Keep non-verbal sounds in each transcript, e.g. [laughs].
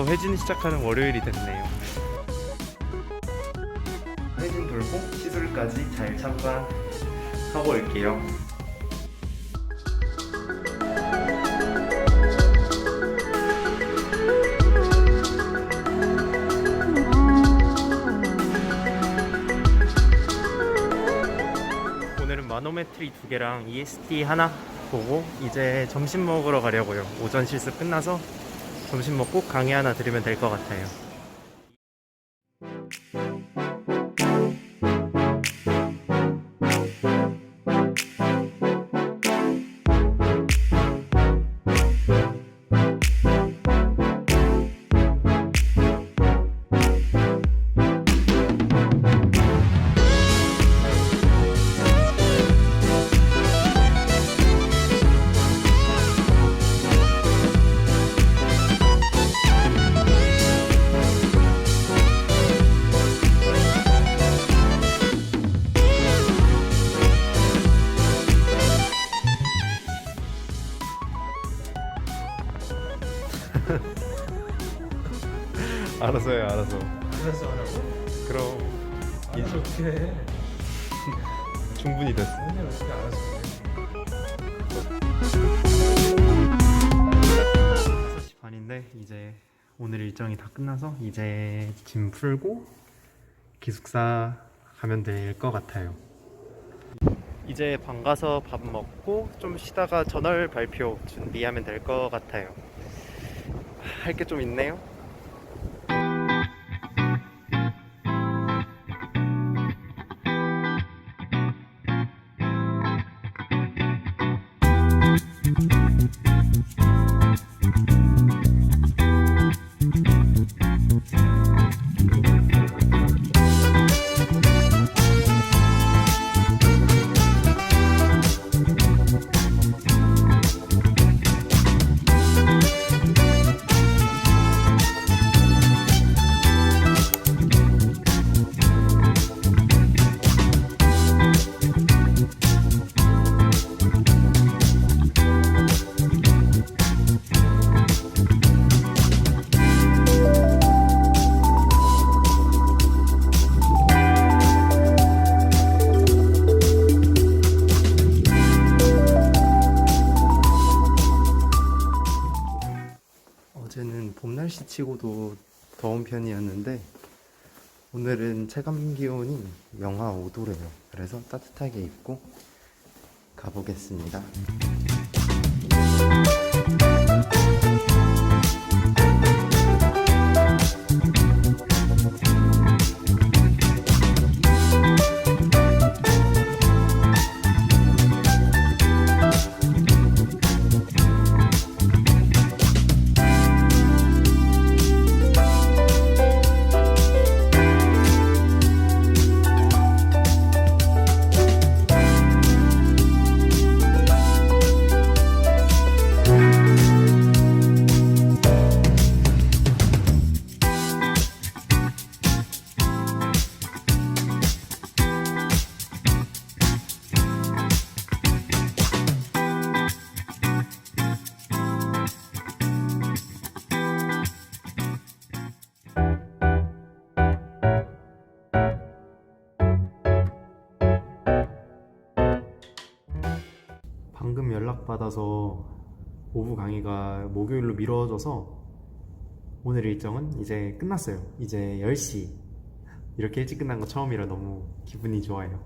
벌써 회진 시작하는 월요일이 됐네요. 회진 돌고 시술까지 잘 참관하고 올게요. 오늘은 마노메트리 두 개랑 EST 하나 보고 이제 점심 먹으러 가려고요. 오전 실습 끝나서 점심 먹고 강의 하나 들으면 될 것 같아요. [laughs] 알았어요, 알았어. 그래서 하라고? 그럼 알아서 어떻게 해? 충분히 됐어. 맨날 어떻게 알아서 해? 5시 반인데 이제 오늘 일정이 다 끝나서 이제 짐 풀고 기숙사 가면 될 것 같아요. 이제 방 가서 밥 먹고 좀 쉬다가 전월 발표 준비하면 될 것 같아요. 할 게 좀 있네요. 더운 편이었는데 오늘은 체감 기온이 영하 5도래요. 그래서 따뜻하게 입고 가보겠습니다. 받아서 오후 강의가 목요일로 미뤄져서 오늘 일정은 이제 끝났어요. 이제 10시. 이렇게 일찍 끝난 거 처음이라 너무 기분이 좋아요.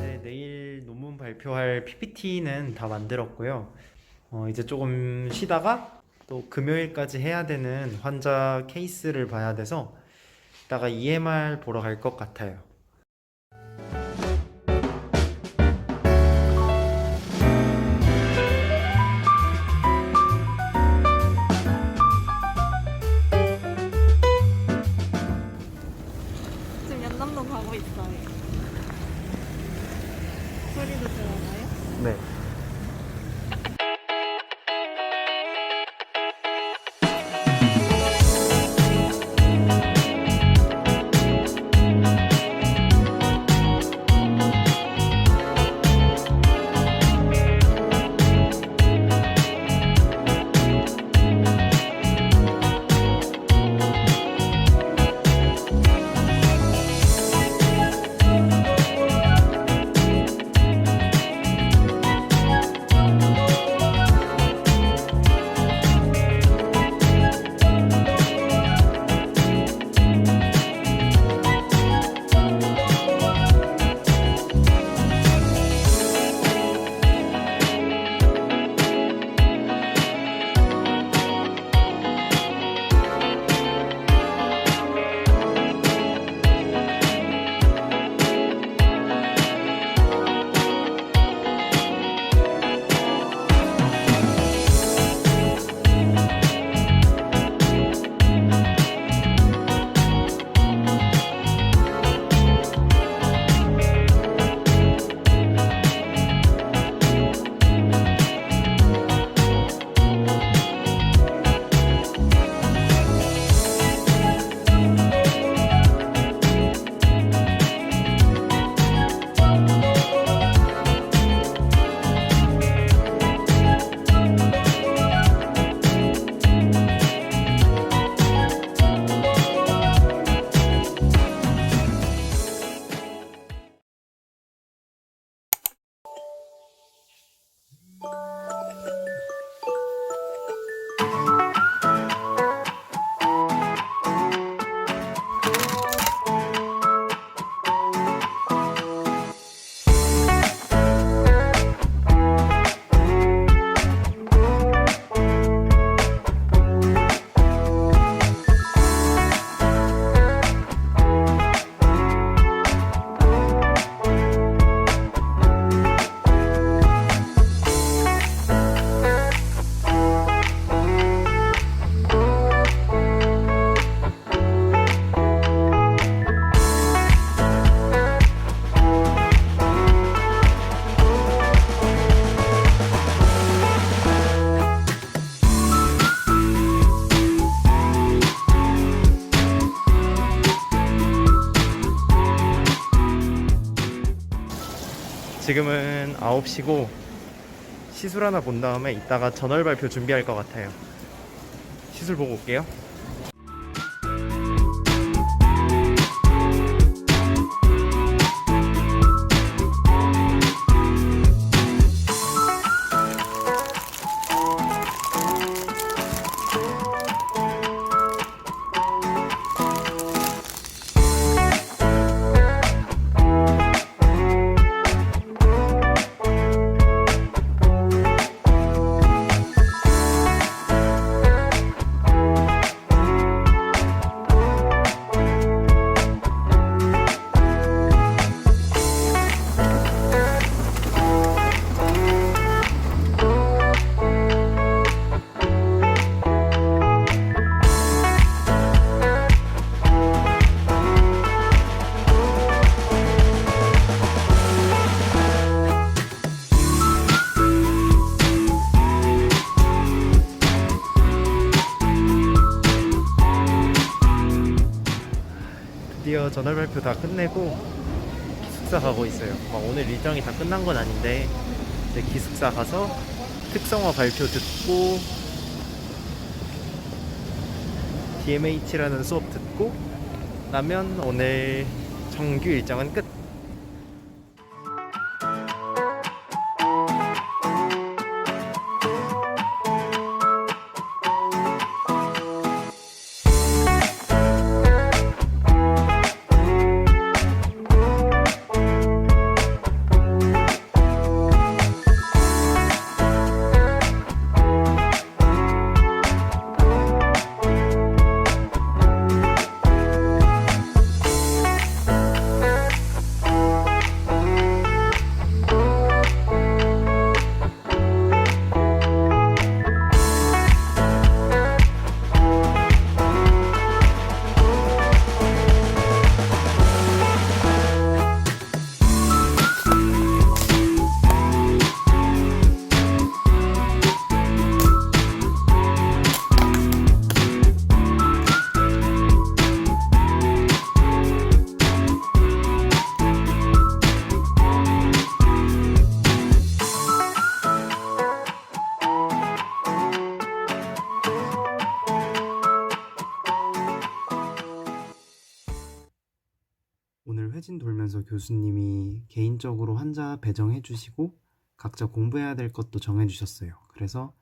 네, 내일 논문 발표할 PPT는 다 만들었고요. 어, 이제 조금 쉬다가 또 금요일까지 해야 되는 환자 케이스를 봐야 돼서 이따가 EMR 보러 갈 것 같아요. 소리도 들어가요? 네. 지금은 9시고 시술 하나 본 다음에 이따가 전월 발표 준비할 것 같아요. 시술 보고 올게요. 드디어 전월 발표 다 끝내고 기숙사 가고 있어요. 막 오늘 일정이 다 끝난 건 아닌데 이제 기숙사 가서 특성화 발표 듣고 DMH라는 수업 듣고 나면 오늘 정규 일정은 끝. 교수님이 개인적으로 환자 배정해 주시고 각자 공부해야 될 것도 정해 주셨어요. 그래서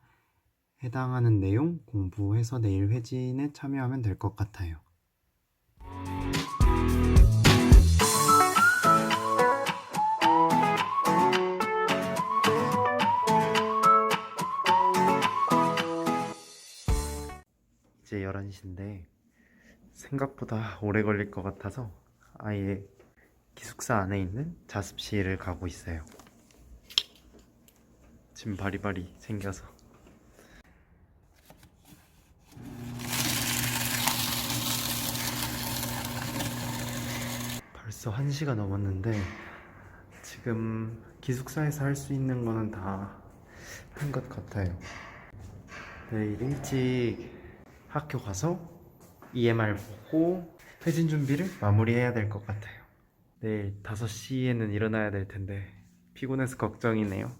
해당하는 내용 공부해서 내일 회진에 참여하면 될 것 같아요. 이제 11시인데 생각보다 오래 걸릴 것 같아서 아예 기숙사 안에 있는 자습실을 가고 있어요. 지금 바리바리 생겨서. 벌써 1시가 넘었는데 지금 기숙사에서 할 수 있는 거는 다 한 것 같아요. 내일 일찍 학교 가서 EMR 보고 회진 준비를 마무리해야 될 것 같아요. 내일 5시에는 일어나야 될 텐데 피곤해서 걱정이네요.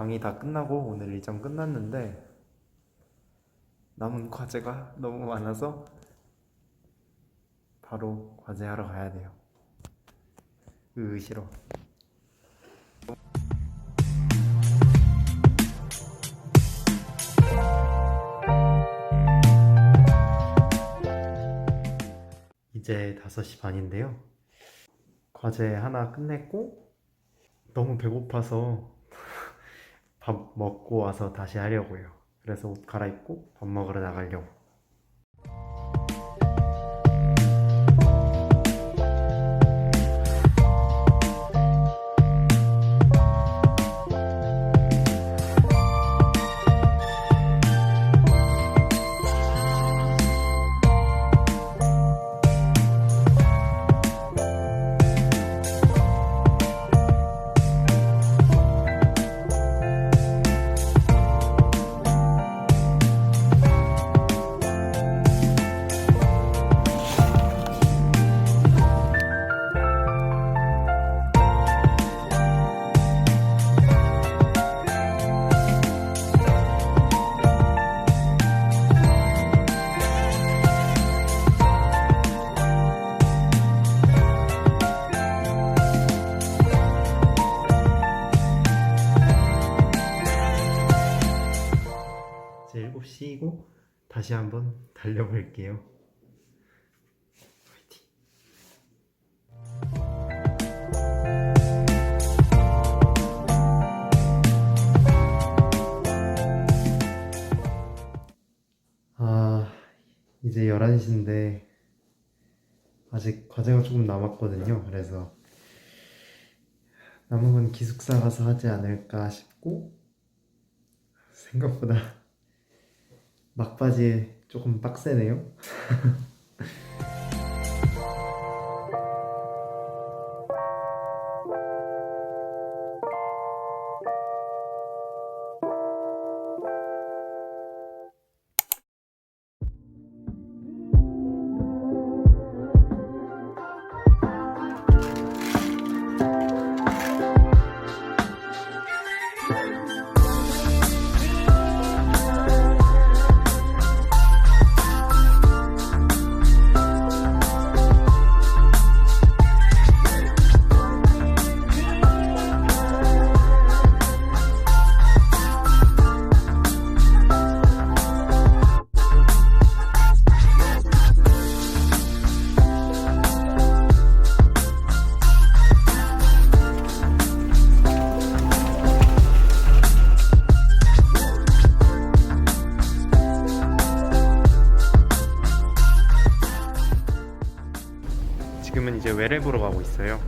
강의 다 끝나고 오늘 일정 끝났는데 남은 과제가 너무 많아서 바로 과제하러 가야 돼요. 으 싫어. 이제 5시 반인데요. 과제 하나 끝냈고 너무 배고파서 밥 먹고 와서 다시 하려고요. 그래서 옷 갈아입고 밥 먹으러 나가려고. 다시 한번 달려볼게요. 아, 이제 11시인데 아직 과제가 조금 남았거든요. 그래서 남은 건 기숙사 가서 하지 않을까 싶고 생각보다 막바지에 조금 빡세네요. [laughs] 외래 보러 가고 있어요.